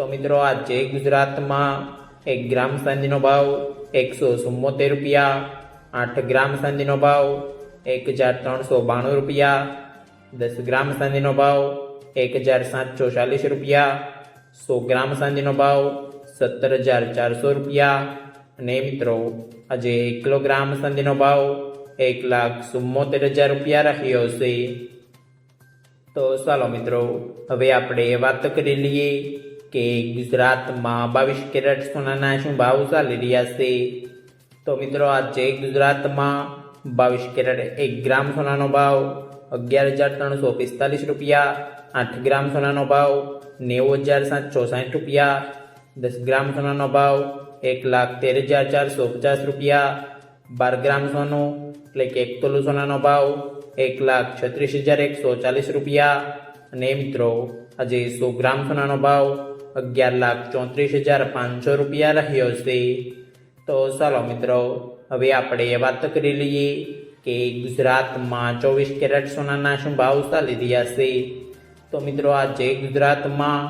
તો મિત્રો આજે ગુજરાતમાં એક ગ્રામ ચાંદીનો ભાવ એકસો ચુમ્મોતેર રૂપિયા, આઠ ગ્રામ ચાંદીનો ભાવ એક હજાર ત્રણસો બાણું રૂપિયા, દસ ગ્રામ ચાંદીનો ભાવ એક હજાર સાતસો ચાલીસ રૂપિયા, સો ગ્રામ ચાંદીનો ભાવ સત્તર હજાર ચારસો રૂપિયા. અને મિત્રો, આજે એક કિલોગ્રામ ચાંદીનો ભાવ એક લાખ ચુમ્મોતેર હજાર રૂપિયા રાખ્યો છે. તો ચાલો મિત્રો, હવે આપણે વાત કરી લઈએ કે ગુજરાતમાં બાવીસ કેરેટ સોનાના શું ભાવ ચાલી રહ્યા છે? તો મિત્રો આજે ગુજરાતમાં બાવીસ કેરેટ એક ગ્રામ સોનાનો ભાવ, અગિયાર હજાર ત્રણસો પિસ્તાલીસ રૂપિયા, આઠ ગ્રામ સોનાનો ભાવ, નેવું હજાર સાતસો સાઠ રૂપિયા, દસ ગ્રામ સોનાનો ભાવ, એક લાખ તેર હજાર ચારસો પચાસ રૂપિયા, બાર ગ્રામ સોનું, એટલે કે એક તોલું સોનાનો ભાવ, એક લાખ છત્રીસ હજાર એકસો ચાલીસ રૂપિયા. અને મિત્રો આજે સો ગ્રામ સોનાનો ભાવ અગિયાર લાખ ચોત્રીસ હજાર પાંચસો રૂપિયા રહ્યો છે. તો ચાલો મિત્રો, હવે આપણે વાત કરી લઈએ કે ગુજરાતમાં ચોવીસ કેરેટ સોનાના શું ભાવ ચાલી રહ્યા છે. તો મિત્રો, આજે ગુજરાતમાં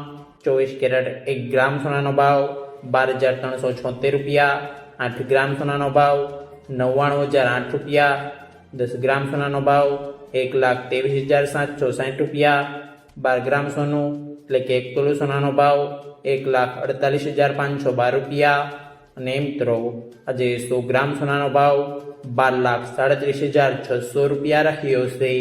ચોવીસ કેરેટ એક ગ્રામ સોનાનો ભાવ બાર હજાર ત્રણસો છોતેર રૂપિયા, આઠ ગ્રામ સોનાનો ભાવ નવ્વાણું હજાર આઠ રૂપિયા, દસ ગ્રામ સોનાનો ભાવ એક લાખ ત્રેવીસ હજાર સાતસો સાઠ રૂપિયા બાર ગ્રામ સોનું એટલે કે એક તોલું સોનાનો ભાવ એક લાખ અડતાલીસ હજાર પાંચસો બાર રૂપિયા. અને મિત્રો, આજે સો ગ્રામ સોનાનો ભાવ બાર લાખ સાડત્રીસ હજાર છસો રૂપિયા રહ્યો છે.